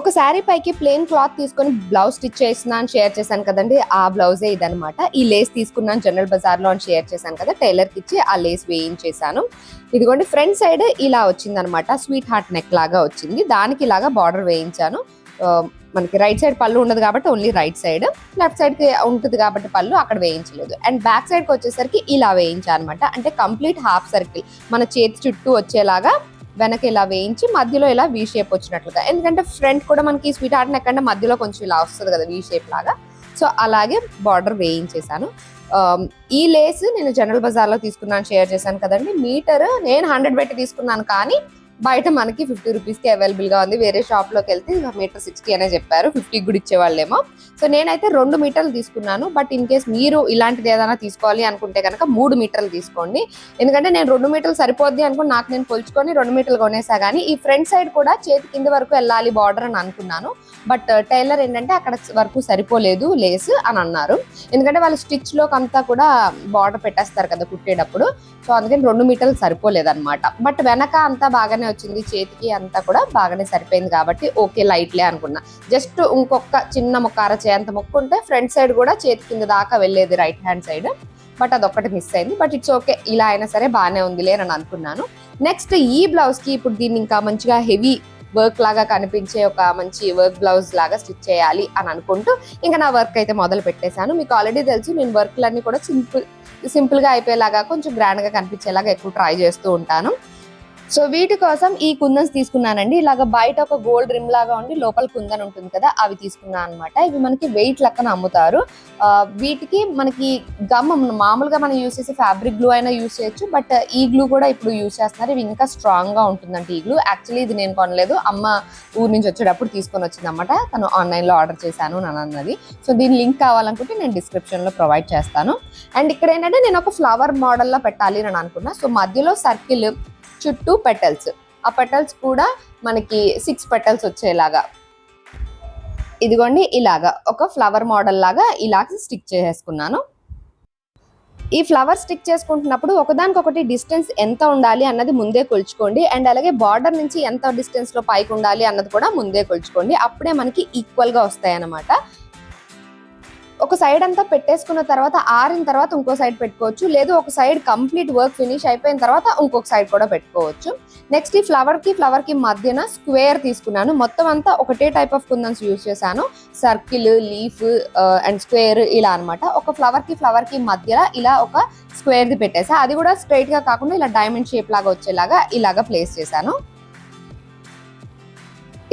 ఒక శారీ పైకి plain cloth తీసుకొని బ్లౌజ్ స్టిచ్ చేసిన అని షేర్ చేశాను కదండి ఆ బ్లౌజే ఇదనమాట ఈ లేస్ తీసుకున్నాను జనరల్ బజార్లో అని షేర్ చేశాను కదా టైలర్కి ఇచ్చి ఆ లేస్ వేయించేశాను. ఇదిగోండి ఫ్రంట్ సైడ్ ఇలా వచ్చింది అనమాట స్వీట్ హార్ట్ నెక్ లాగా వచ్చింది. దానికి ఇలాగా బార్డర్ వేయించాను. మనకి రైట్ సైడ్ పళ్ళు ఉండదు కాబట్టి ఓన్లీ రైట్ సైడ్ లెఫ్ట్ సైడ్కి ఉంటుంది కాబట్టి పళ్ళు అక్కడ వేయించలేదు. అండ్ బ్యాక్ సైడ్కి వచ్చేసరికి ఇలా వేయించాను అనమాట అంటే కంప్లీట్ హాఫ్ సర్కిల్ మన చేతి చుట్టూ వచ్చేలాగా వెనక ఇలా వేయించి మధ్యలో ఇలా వీ షేప్ వచ్చినట్లుగా. ఎందుకంటే ఫ్రంట్ కూడా మనకి స్వీట్ హార్ట్ నెక్ అంటే మధ్యలో కొంచెం ఇలా వస్తుంది కదా వీ షేప్ లాగా. సో అలాగే బార్డర్ వేయించేసాను um, ఈ లేస్ నేను జనరల్ బజార్లో తీసుకున్నాను షేర్ చేశాను కదండి. మీటర్ నేను హండ్రెడ్ పెట్టి తీసుకున్నాను కానీ బయట మనకి ఫిఫ్టీ రూపీస్కి అవైలబుల్గా ఉంది. వేరే షాప్లోకి వెళ్తే మీటర్ సిక్స్టీ అనే చెప్పారు. ఫిఫ్టీ కూడా ఇచ్చేవాళ్ళేమో సో నేనైతే రెండు మీటర్లు తీసుకున్నాను. బట్ ఇన్ కేస్ మీరు ఇలాంటిది ఏదైనా తీసుకోవాలి అనుకుంటే కనుక మూడు మీటర్లు తీసుకోండి. ఎందుకంటే నేను రెండు మీటర్లు సరిపోద్ది అనుకుని నాకు నేను కొలుచుకొని రెండు మీటర్లు కొనేసా. కానీ ఈ ఫ్రంట్ సైడ్ కూడా చేతి కింద వరకు వెళ్ళాలి బార్డర్ అని అనుకున్నాను. బట్ టైలర్ ఏంటంటే అక్కడ వరకు సరిపోలేదు లేస్ అని అన్నారు. ఎందుకంటే వాళ్ళు స్టిచ్లోకి అంతా కూడా బార్డర్ పెట్టేస్తారు కదా కుట్టేటప్పుడు. సో అందుకని రెండు మీటర్లు సరిపోలేదు అనమాట బట్ వెనక అంతా బాగానే వచ్చింది చేతికి అంతా కూడా బాగానే సరిపోయింది కాబట్టి ఓకే లైట్లే అనుకున్నా. జస్ట్ ఇంకొక చిన్న ముక్క అర చేయంత ముక్క ఉంటే ఫ్రంట్ సైడ్ కూడా చేతి కింద దాకా వెళ్ళేది రైట్ హ్యాండ్ సైడ్ బట్ అదొక్కటి మిస్ అయింది. బట్ ఇట్స్ ఓకే ఇలా అయినా సరే బాగానే ఉందిలే అని అనుకున్నాను. నెక్స్ట్ ఈ బ్లౌజ్కి ఇప్పుడు దీన్ని ఇంకా మంచిగా హెవీ వర్క్ లాగా కనిపించే ఒక మంచి వర్క్ బ్లౌజ్ లాగా స్టిచ్ చేయాలి అని అనుకుంటూ ఇంకా నా వర్క్ అయితే మొదలు పెట్టేశాను. మీకు ఆల్రెడీ తెలుసు నేను వర్క్లన్నీ కూడా సింపుల్ సింపుల్గా అయిపోయేలాగా కొంచెం గ్రాండ్గా కనిపించేలాగా ఎక్కువ ట్రై చేస్తూ ఉంటాను. సో వీటి కోసం ఈ కుందన్స్ తీసుకున్నానండి. ఇలాగ బయట ఒక గోల్డ్ రిమ్ లాగా ఉండి లోపల కుందన్ ఉంటుంది కదా అవి తీసుకున్నాను అనమాట ఇవి మనకి వెయిట్ లెక్కన అమ్ముతారు. వీటికి మనకి గమ్ మామూలుగా మనం యూస్ చేసే ఫ్యాబ్రిక్ గ్లూ అయినా యూస్ చేయొచ్చు. బట్ ఈ గ్లూ కూడా ఇప్పుడు యూస్ చేస్తున్నారు. ఇవి ఇంకా స్ట్రాంగ్గా ఉంటుందండి ఉంటుందంట ఈ గ్లూ. యాక్చువల్లీ ఇది నేను కొనలేదు. అమ్మ ఊరి నుంచి వచ్చేటప్పుడు తీసుకొని వచ్చింది అనమాట తను ఆన్లైన్లో ఆర్డర్ చేశాను అని అన్నది. సో దీని లింక్ కావాలనుకుంటే నేను డిస్క్రిప్షన్లో ప్రొవైడ్ చేస్తాను. అండ్ ఇక్కడ ఏంటంటే నేను ఒక ఫ్లవర్ మోడల్లో పెట్టాలి అని అనుకున్నా. సో మధ్యలో సర్కిల్ చుట్టూ పెటల్స్ ఆ పెటల్స్ కూడా మనకి సిక్స్ పెటల్స్ వచ్చేలాగా. ఇదిగోండి ఇలాగా. ఒక ఫ్లవర్ మోడల్ లాగా ఇలాగ స్టిక్ చేసేసుకున్నాను. ఈ ఫ్లవర్ స్టిక్ చేసుకుంటున్నప్పుడు ఒకదానికొకటి డిస్టెన్స్ ఎంత ఉండాలి అన్నది ముందే కొలుచుకోండి. అండ్ అలాగే బార్డర్ నుంచి ఎంత డిస్టెన్స్లో పైకి ఉండాలి అన్నది కూడా ముందే కొలుచుకోండి. అప్పుడే మనకి ఈక్వల్గా వస్తాయి అన్నమాట ఒక సైడ్ అంతా పెట్టేసుకున్న తర్వాత ఆరిన తర్వాత ఇంకో సైడ్ పెట్టుకోవచ్చు. లేదు ఒక సైడ్ కంప్లీట్ వర్క్ ఫినిష్ అయిపోయిన తర్వాత ఇంకొక సైడ్ కూడా పెట్టుకోవచ్చు. నెక్స్ట్ ఈ ఫ్లవర్కి ఫ్లవర్కి మధ్యన స్క్వేర్ తీసుకున్నాను. మొత్తం అంతా ఒకటే టైప్ ఆఫ్ కుందన్స్ యూజ్ చేశాను. సర్కిల్ లీఫ్ అండ్ స్క్వేర్ ఇలా అన్నమాట. ఒక ఫ్లవర్కి ఫ్లవర్కి మధ్యలో ఇలా ఒక స్క్వేర్ది పెట్టేసా. అది కూడా స్ట్రైట్గా కాకుండా ఇలా డైమండ్ షేప్ లాగా వచ్చేలాగా ఇలాగా ప్లేస్ చేశాను.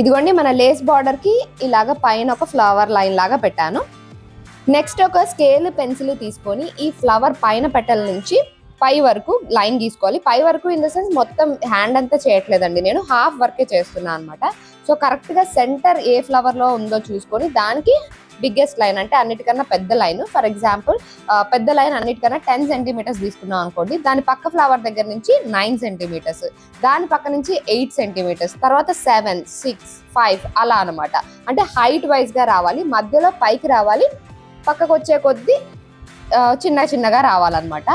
ఇదిగోండి మన లేస్ బార్డర్కి ఇలాగ పైన ఒక ఫ్లవర్ లైన్ లాగా పెట్టాను. నెక్స్ట్ ఒక స్కేల్ పెన్సిల్ తీసుకొని ఈ ఫ్లవర్ పైన పెటల్ నుంచి పై వరకు లైన్ గీసుకోవాలి. పై వరకు ఇన్ ద సెన్స్ మొత్తం హ్యాండ్ అంతా చేయట్లేదండి. నేను హాఫ్ వర్కే చేస్తున్నా అనమాట సో కరెక్ట్గా సెంటర్ ఏ ఫ్లవర్లో ఉందో చూసుకొని దానికి బిగ్గెస్ట్ లైన్ అంటే అన్నిటికన్నా పెద్ద లైన్ ఫర్ ఎగ్జాంపుల్ పెద్ద లైన్ అన్నిటికన్నా టెన్ సెంటీమీటర్స్ తీసుకున్నాం అనుకోండి. దాని పక్క ఫ్లవర్ దగ్గర నుంచి నైన్ సెంటీమీటర్స్ దాని పక్క నుంచి ఎయిట్ సెంటీమీటర్స్ తర్వాత సెవెన్ సిక్స్ ఫైవ్ అలా అనమాట అంటే హైట్ వైజ్గా రావాలి. మధ్యలో పైకి రావాలి. పక్కకు వచ్చే కొద్దీ చిన్న చిన్నగా రావాలన్నమాట.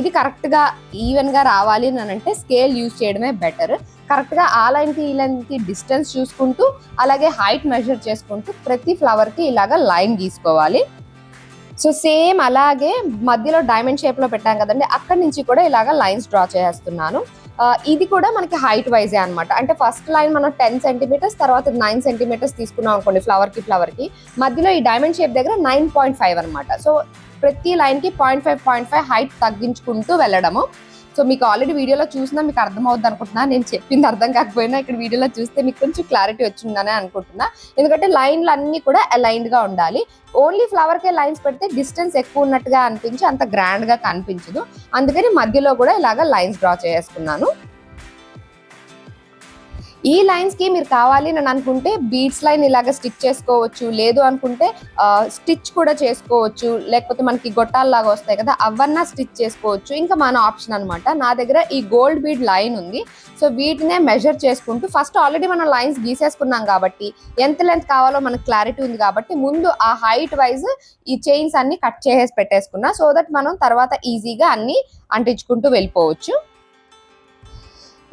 ఇది కరెక్ట్గా ఈవెన్గా రావాలి అని అంటే స్కేల్ యూజ్ చేయడమే బెటర్. కరెక్ట్గా ఆ లైన్కి ఈ లైన్కి డిస్టెన్స్ చూసుకుంటూ అలాగే హైట్ మెజర్ చేసుకుంటూ ప్రతి ఫ్లవర్కి ఇలాగ ఇలాగా లైన్ గీసుకోవాలి. సో సేమ్ అలాగే మధ్యలో డైమండ్ షేప్లో పెట్టాం కదండి అక్కడి నుంచి కూడా ఇలాగా లైన్స్ డ్రా చేస్తున్నాను. ఇది కూడా మనకి హైట్ వైజే అన్నమాట. అంటే ఫస్ట్ లైన్ మనం టెన్ సెంటీమీటర్స్ తర్వాత నైన్ సెంటీమీటర్స్ తీసుకున్నాం అనుకోండి ఫ్లవర్కి ఫ్లవర్కి. మధ్యలో ఈ డైమండ్ షేప్ దగ్గర నైన్ పాయింట్ ఫైవ్ అనమాట సో ప్రతి లైన్కి point five point five height తగ్గించుకుంటూ వెళ్ళడము. సో మీకు ఆల్రెడీ వీడియోలో చూసినా మీకు అర్థమవుద్ది అనుకుంటున్నా. నేను చెప్పింది అర్థం కాకపోయినా ఇక్కడ వీడియోలో చూస్తే మీకు కొంచెం క్లారిటీ వచ్చిందని అనుకుంటున్నా. ఎందుకంటే లైన్లు అన్ని కూడా అలైన్డ్గా ఉండాలి. ఓన్లీ ఫ్లవర్కే లైన్స్ పెడితే డిస్టెన్స్ ఎక్కువ ఉన్నట్టుగా అనిపించి అంత గ్రాండ్గా కనిపించదు. అందుకని మధ్యలో కూడా ఇలాగ లైన్స్ డ్రా చేసుకున్నాను. ఈ లైన్స్కి మీరు కావాలి అని అనుకుంటే బీడ్స్ లైన్ ఇలాగ స్టిచ్ చేసుకోవచ్చు. లేదు అనుకుంటే స్టిచ్ కూడా చేసుకోవచ్చు. లేకపోతే మనకి గొట్టాల్లాగా వస్తాయి కదా అవన్నా స్టిచ్ చేసుకోవచ్చు. ఇంకా మన ఆప్షన్ అన్నమాట. నా దగ్గర ఈ గోల్డ్ బీడ్ లైన్ ఉంది. సో వీటినే మెజర్ చేసుకుంటూ ఫస్ట్ ఆల్రెడీ మనం లైన్స్ గీసేసుకున్నాం కాబట్టి ఎంత లెంత్ కావాలో మనకు క్లారిటీ ఉంది కాబట్టి ముందు ఆ హైట్ వైజ్ ఈ చైన్స్ అన్ని కట్ చేసేసి పెట్టేసుకున్నా సో దట్ మనం తర్వాత ఈజీగా అన్ని అంటించుకుంటూ వెళ్ళిపోవచ్చు.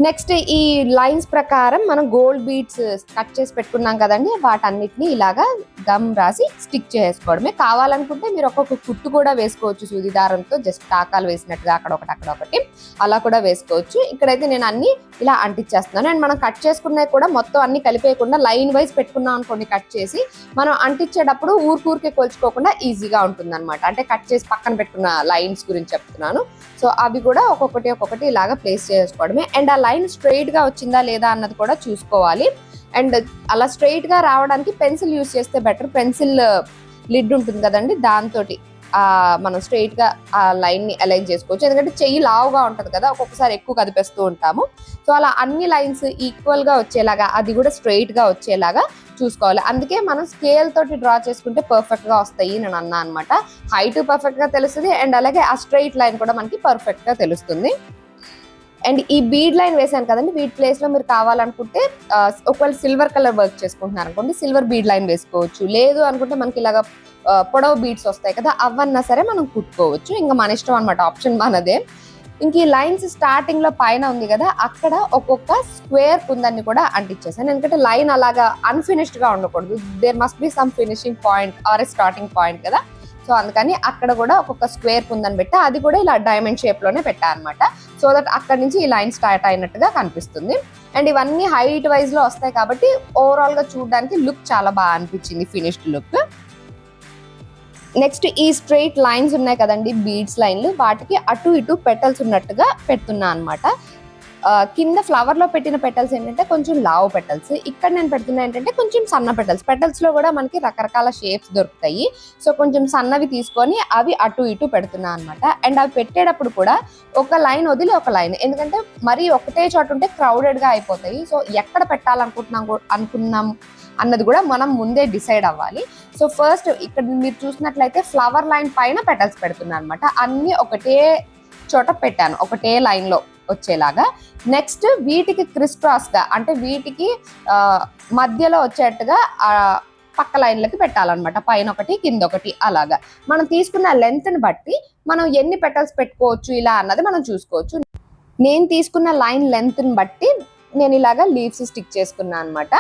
నెక్స్ట్ ఈ లైన్స్ ప్రకారం మనం గోల్డ్ బీడ్స్ కట్ చేసి పెట్టుకున్నాం కదండి వాటన్నిటిని ఇలాగా గమ్ రాసి స్టిక్ చేసుకోవడమే. కావాలనుకుంటే మీరు ఒక్కొక్క కుట్టు కూడా వేసుకోవచ్చు సూది దారంతో జస్ట్ టాకాలు వేసినట్టుగా అక్కడ ఒకటి అక్కడ ఒకటి అలా కూడా వేసుకోవచ్చు. ఇక్కడైతే నేను అన్ని ఇలా అంటించేస్తున్నాను అండ్ మనం కట్ చేసుకున్నవి కూడా మొత్తం అన్ని కలిపేయకుండా లైన్ వైజ్ పెట్టుకున్నాం అనుకోండి కట్ చేసి మనం అంటించేటప్పుడు ఊరికూరికే కొలుచుకోకుండా ఈజీగా ఉంటుంది అనమాట అంటే కట్ చేసి పక్కన పెట్టుకున్న లైన్స్ గురించి చెప్తున్నాను. సో అవి కూడా ఒక్కొక్కటి ఒక్కొక్కటి ఇలాగా ప్లేస్ చేసుకోవడమే. అండ్ ఆ లైన్ స్ట్రైట్గా వచ్చిందా లేదా అన్నది కూడా చూసుకోవాలి. అండ్ అలా స్ట్రైట్గా రావడానికి పెన్సిల్ యూస్ చేస్తే బెటర్. పెన్సిల్ లిడ్ ఉంటుంది కదండి దాంతో మనం స్ట్రైట్గా ఆ లైన్ని అలైన్ చేసుకోవచ్చు. ఎందుకంటే చెయ్యి లావుగా ఉంటది కదా ఒక్కొక్కసారి ఎక్కువ కదిపేస్తూ ఉంటాము. సో అలా అన్ని లైన్స్ ఈక్వల్గా వచ్చేలాగా అది కూడా స్ట్రైట్గా వచ్చేలాగా చూసుకోవాలి. అందుకే మనం స్కేల్ తోటి డ్రా చేసుకుంటే పర్ఫెక్ట్గా వస్తాయి నేను అన్నా అనమాట హైట్ పర్ఫెక్ట్గా తెలుస్తుంది అండ్ అలాగే ఆ స్ట్రైట్ లైన్ కూడా మనకి పర్ఫెక్ట్గా తెలుస్తుంది. అండ్ ఈ బీడ్ లైన్ వేసాను కదండి బీడ్ ప్లేస్లో మీరు కావాలనుకుంటే ఒకవేళ సిల్వర్ కలర్ వర్క్ చేసుకుంటున్నారు అనుకోండి సిల్వర్ బీడ్ లైన్ వేసుకోవచ్చు. లేదు అనుకుంటే మనకి ఇలాగ పొడవు బీట్స్ వస్తాయి కదా అవన్నా సరే మనం కుట్టుకోవచ్చు. ఇంకా మన ఇష్టం అనమాట ఆప్షన్ మనదే. ఇంక ఈ లైన్స్ స్టార్టింగ్లో పైన ఉంది కదా అక్కడ ఒక్కొక్క స్క్వేర్ కుందాన్ని కూడా అంటించేసాను ఎందుకంటే లైన్ అలాగా అన్ఫినిష్డ్గా ఉండకూడదు. There must be some finishing point or starting point కదా. సో అందుకని అక్కడ కూడా ఒక్కొక్క స్క్వేర్ కుందని పెట్టా. అది కూడా ఇలా డైమండ్ షేప్లోనే పెట్టా అనమాట సో దట్ అక్కడ నుంచి ఈ లైన్ స్టార్ట్ అయినట్టుగా కనిపిస్తుంది. అండ్ ఇవన్నీ హైట్ వైజ్లో వస్తాయి కాబట్టి ఓవరాల్గా చూడడానికి లుక్ చాలా బాగా అనిపించింది ఫినిష్డ్ లుక్ నెక్స్ట్ ఈ స్ట్రైట్ లైన్స్ ఉన్నాయి కదండి బీడ్స్ లైన్లు వాటికి అటు ఇటు పెటల్స్ ఉన్నట్టుగా పెడుతున్నా అనమాట కింద ఫ్లవర్లో పెట్టిన పెటల్స్ ఏంటంటే కొంచెం లావు పెటల్స్ ఇక్కడ నేను పెడుతున్నా ఏంటంటే కొంచెం సన్న పెటల్స్ పెటల్స్లో కూడా మనకి రకరకాల షేప్స్ దొరుకుతాయి. సో కొంచెం సన్నవి తీసుకొని అవి అటు ఇటు పెడుతున్నా అనమాట అండ్ అవి పెట్టేటప్పుడు కూడా ఒక లైన్ వదిలి ఒక లైన్. ఎందుకంటే మరీ ఒకటే చోట ఉంటే క్రౌడెడ్గా అయిపోతాయి. సో ఎక్కడ పెట్టాలనుకుంటున్నాం అనుకున్నాం అన్నది కూడా మనం ముందే డిసైడ్ అవ్వాలి. సో ఫస్ట్ ఇక్కడ మీరు చూసినట్లయితే ఫ్లవర్ లైన్ పైన పెటల్స్ పెడుతున్నాను అనమాట అన్నీ ఒకటే చోట పెట్టాను. ఒకటే లైన్లో వచ్చేలాగా. నెక్స్ట్ వీటికి క్రిస్ట్రాస్గా అంటే వీటికి మధ్యలో వచ్చేట్టుగా పక్క లైన్లకి పెట్టాలన్నమాట. పైన ఒకటి కింద ఒకటి అలాగా. మనం తీసుకున్న లెంత్ని బట్టి మనం ఎన్ని పెటల్స్ పెట్టుకోవచ్చు ఇలా అన్నది మనం చూసుకోవచ్చు. నేను తీసుకున్న లైన్ లెంత్ని బట్టి నేను ఇలాగా లీవ్స్ స్టిక్ చేసుకున్నాను అనమాట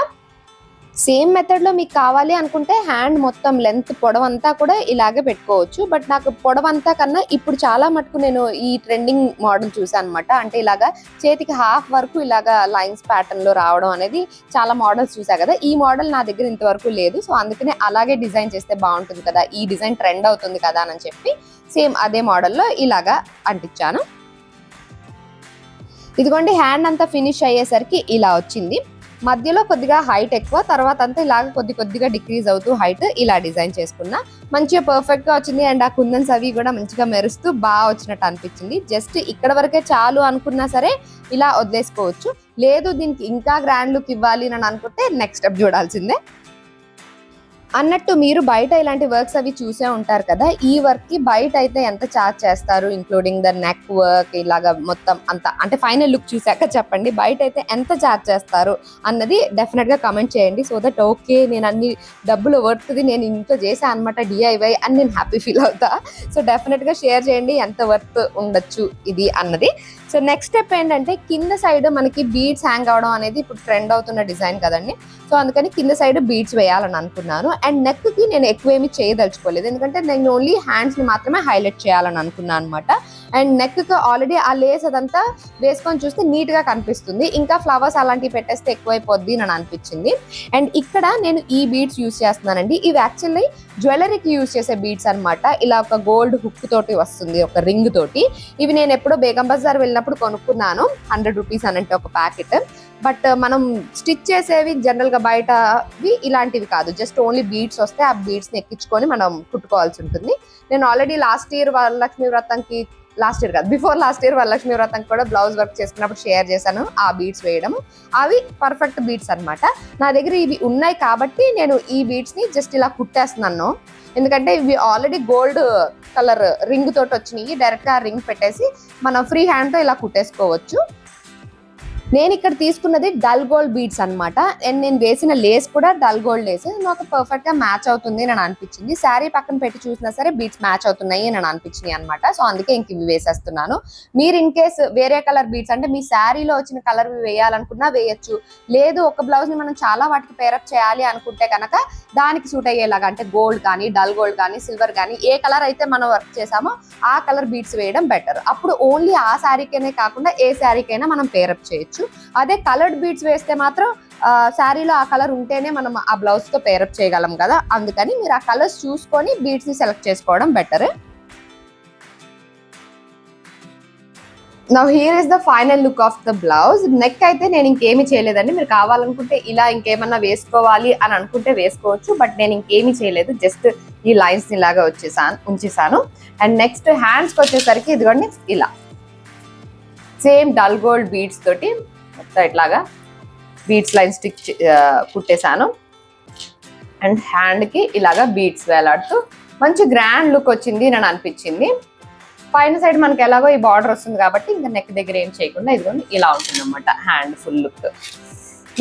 సేమ్ మెథడ్లో మీకు కావాలి అనుకుంటే హ్యాండ్ మొత్తం లెంత్ పొడవంతా కూడా ఇలాగే పెట్టుకోవచ్చు. బట్ నాకు పొడవంతా కన్నా ఇప్పుడు చాలా మటుకు నేను ఈ ట్రెండింగ్ మోడల్ చూసాను అనమాట అంటే ఇలాగా చేతికి హాఫ్ వరకు ఇలాగా లైన్స్ ప్యాటర్న్లో రావడం అనేది చాలా మోడల్స్ చూసా కదా. ఈ మోడల్ నా దగ్గర ఇంతవరకు లేదు. సో అందుకనే అలాగే డిజైన్ చేస్తే బాగుంటుంది కదా. ఈ డిజైన్ ట్రెండ్ అవుతుంది కదా అని చెప్పి సేమ్ అదే మోడల్లో ఇలాగా అంటించాను. ఇదిగోండి హ్యాండ్ అంతా ఫినిష్ అయ్యేసరికి ఇలా వచ్చింది. మధ్యలో కొద్దిగా హైట్ ఎక్కువ తర్వాత అంతా ఇలాగ కొద్ది కొద్దిగా డిక్రీజ్ అవుతూ హైట్ ఇలా డిజైన్ చేసుకున్నా. మంచిగా పర్ఫెక్ట్గా వచ్చింది అండ్ ఆ కుందన్స్ అవి కూడా మంచిగా మెరుస్తూ బాగా వచ్చినట్టు అనిపించింది. జస్ట్ ఇక్కడ వరకే చాలు అనుకున్నా సరే ఇలా వదిలేసుకోవచ్చు. లేదు దీనికి ఇంకా గ్రాండ్ లుక్ ఇవ్వాలి అని అనుకుంటే నెక్స్ట్ స్టెప్ చూడాల్సిందే. అన్నట్టు మీరు బయట ఇలాంటి వర్క్స్ అవి చూసే ఉంటారు కదా ఈ వర్క్కి బయట అయితే ఎంత చార్జ్ చేస్తారు ఇంక్లూడింగ్ ద నెక్ వర్క్ ఇలాగా మొత్తం అంత? అంటే ఫైనల్ లుక్ చూసాక చెప్పండి బయట అయితే ఎంత చార్జ్ చేస్తారు అన్నది డెఫినెట్గా కమెంట్ చేయండి. సో దట్ ఓకే నేను అన్ని డబ్బులు వర్త్ది నేను ఇంట్లో చేసా అనమాట డిఐవై అని నేను హ్యాపీ ఫీల్ అవుతా. సో డెఫినెట్గా షేర్ చేయండి ఎంత వర్త్ ఉండొచ్చు ఇది అన్నది. సో నెక్స్ట్ స్టెప్ ఏంటంటే కింద సైడ్ మనకి బీడ్స్ హ్యాంగ్ అవడం అనేది ఇప్పుడు ట్రెండ్ అవుతున్న డిజైన్ కదండి. సో అందుకని కింద సైడ్ బీడ్స్ వేయాలని అనుకున్నాను. అండ్ నెక్కి నేను ఎక్కువ ఏమి చేయదలుచుకోలేదు. ఎందుకంటే నేను ఓన్లీ హ్యాండ్స్ని మాత్రమే హైలైట్ చేయాలని అనుకున్నాను అనమాట అండ్ నెక్కి ఆల్రెడీ ఆ లేస్ అదంతా వేసుకొని చూస్తే నీట్గా కనిపిస్తుంది. ఇంకా ఫ్లవర్స్ అలాంటివి పెట్టేస్తే ఎక్కువైపోద్ది అని అనిపించింది. అండ్ ఇక్కడ నేను ఈ బీడ్స్ యూస్ చేస్తున్నానండి. ఇవి యాక్చువల్లీ జ్యువెలరీకి యూస్ చేసే బీడ్స్ అన్నమాట. ఇలా ఒక గోల్డ్ హుక్ తోటి వస్తుంది ఒక రింగ్ తోటి. ఇవి నేను ఎప్పుడో బేగం బజార్ వెళ్ళినప్పుడు కొనుక్కున్నాను హండ్రెడ్ రూపీస్ అనంటే ఒక ప్యాకెట్ బట్ మనం స్టిచ్ చేసేవి జనరల్గా బయటవి ఇలాంటివి కాదు. జస్ట్ ఓన్లీ బీడ్స్ వస్తే ఆ బీడ్స్ని ఎక్కించుకొని మనం కుట్టుకోవాల్సి ఉంటుంది. నేను ఆల్రెడీ లాస్ట్ ఇయర్ వరలక్ష్మి వ్రతంకి లాస్ట్ ఇయర్ కాదు before last year Varalakshmi Vratam కూడా బ్లౌజ్ వర్క్ చేసుకున్నప్పుడు షేర్ చేశాను ఆ బీట్స్ వేయడం అవి పర్ఫెక్ట్ బీట్స్ అన్నమాట. నా దగ్గర ఇవి ఉన్నాయి కాబట్టి నేను ఈ బీట్స్ని జస్ట్ ఇలా కుట్టేస్తున్నాను. ఎందుకంటే ఇవి ఆల్రెడీ గోల్డ్ కలర్ రింగ్ తోటి వచ్చినాయి డైరెక్ట్గా రింగ్ పెట్టేసి మనం ఫ్రీ హ్యాండ్తో ఇలా కుట్టేసుకోవచ్చు. నేను ఇక్కడ తీసుకున్నది డల్ గోల్డ్ బీడ్స్ అన్నమాట. అండ్ నేను వేసిన లేస్ కూడా డల్ గోల్డ్ లేస్. నాకు పర్ఫెక్ట్గా మ్యాచ్ అవుతుంది అని అనిపించింది. శారీ పక్కన పెట్టి చూసినా సరే బీడ్స్ మ్యాచ్ అవుతున్నాయి అని అనిపించినాయి అనమాట సో అందుకే ఇంక ఇవి వేసేస్తున్నాను. మీరు ఇన్ కేస్ వేరే కలర్ బీడ్స్ అంటే మీ శారీలో వచ్చిన కలర్ వేయాలనుకున్నా వేయచ్చు. లేదు ఒక బ్లౌజ్ని మనం చాలా వాటికి పేరప్ చేయాలి అనుకుంటే కనుక దానికి సూట్ అయ్యేలాగా అంటే గోల్డ్ కానీ డల్ గోల్డ్ కానీ సిల్వర్ కానీ ఏ కలర్ అయితే మనం వర్క్ చేసామో ఆ కలర్ బీడ్స్ వేయడం బెటర్ అప్పుడు ఓన్లీ ఆ శారీకైనా కాకుండా ఏ శారీకైనా మనం పేరప్ చేయొచ్చు. అదే కలర్డ్ బీడ్స్ వేస్తే మాత్రం శారీలో ఆ కలర్ ఉంటేనే మనం ఆ బ్లౌజ్తో పేరప్ చేయగలం కదా. అందుకని మీరు ఆ కలర్స్ చూసుకొని బీడ్స్ని సెలెక్ట్ చేసుకోవడం బెటర్ నా here is the final look of the blouse neck అయితే నేను ఇంకేమీ చేయలేదండి. మీరు కావాలనుకుంటే ఇలా ఇంకేమన్నా వేసుకోవాలి అని అనుకుంటే వేసుకోవచ్చు. బట్ నేను ఇంకేమీ చేయలేదు. జస్ట్ ఈ లైన్స్ ఇలాగా వచ్చేసాను ఉంచేసాను. అండ్ నెక్స్ట్ హ్యాండ్స్కి వచ్చేసరికి ఇదిగోండి ఇలా. సేమ్ డల్ గోల్డ్ బీడ్స్ తోటి మొత్తం ఇట్లాగా బీడ్స్ లైన్ స్టిచ్ కుట్టేశాను. అండ్ హ్యాండ్కి ఇలాగా బీడ్స్ వేలాడుతూ మంచి గ్రాండ్ లుక్ వచ్చింది అని అనిపించింది. పైన సైడ్ మనకి ఎలాగో ఈ బార్డర్ వస్తుంది కాబట్టి ఇంకా నెక్ దగ్గర ఏం చేయకుండా ఇదిగోండి ఇలా ఉంటుంది అనమాట హ్యాండ్ ఫుల్ లుక్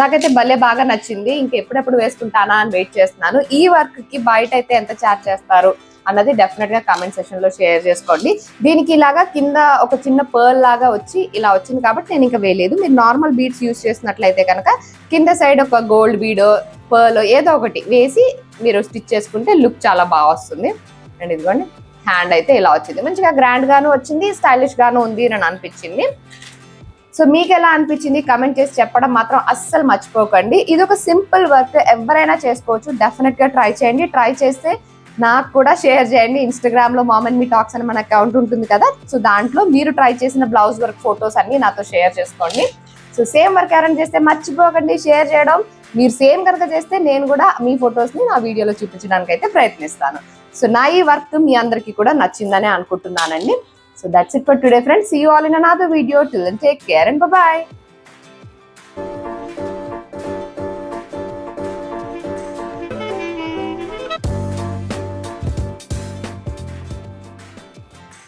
నాకైతే భలే బాగా నచ్చింది. ఇంకెప్పుడెప్పుడు వేసుకుంటానా అని వెయిట్ చేస్తున్నాను. ఈ వర్క్కి బయట అయితే ఎంత ఛార్జ్ చేస్తారు? అన్నది డెఫినెట్గా కామెంట్ సెషన్లో షేర్ చేసుకోండి. దీనికి ఇలాగా కింద ఒక చిన్న పర్ల్ లాగా వచ్చి ఇలా వచ్చింది కాబట్టి నేను ఇంకా వేయలేదు. మీరు నార్మల్ బీడ్స్ యూస్ చేసినట్లయితే కనుక కింద సైడ్ ఒక గోల్డ్ బీడ్ పర్ల్ ఏదో ఒకటి వేసి మీరు స్టిచ్ చేసుకుంటే లుక్ చాలా బాగా వస్తుంది. అండ్ ఇదిగోండి హ్యాండ్ అయితే ఇలా వచ్చింది. మంచిగా గ్రాండ్ గాను వచ్చింది స్టైలిష్ గాను ఉంది అని అనిపించింది. సో మీకు ఎలా అనిపించింది? కమెంట్ చేసి చెప్పడం మాత్రం అస్సలు మర్చిపోకండి. ఇది ఒక సింపుల్ వర్క్ ఎవరైనా చేసుకోవచ్చు. డెఫినెట్గా ట్రై చేయండి. ట్రై చేస్తే నాకు కూడా షేర్ చేయండి. ఇన్స్టాగ్రామ్లో మామన్ మీ టాక్స్ అని మన అకౌంట్ ఉంటుంది కదా. సో దాంట్లో మీరు ట్రై చేసిన బ్లౌజ్ వర్క్ ఫొటోస్ అన్ని నాతో షేర్ చేసుకోండి. సో సేమ్ వర్క్ ఎవరైనా చేస్తే మర్చిపోకండి షేర్ చేయడం. మీరు సేమ్ కనుక చేస్తే నేను కూడా మీ ఫొటోస్ని నా వీడియోలో చూపించడానికి అయితే ప్రయత్నిస్తాను. సో నా ఈ వర్క్ మీ అందరికీ కూడా నచ్చిందని అనుకుంటున్నానండి. So that's it for today friends see you all in another video till take care and bye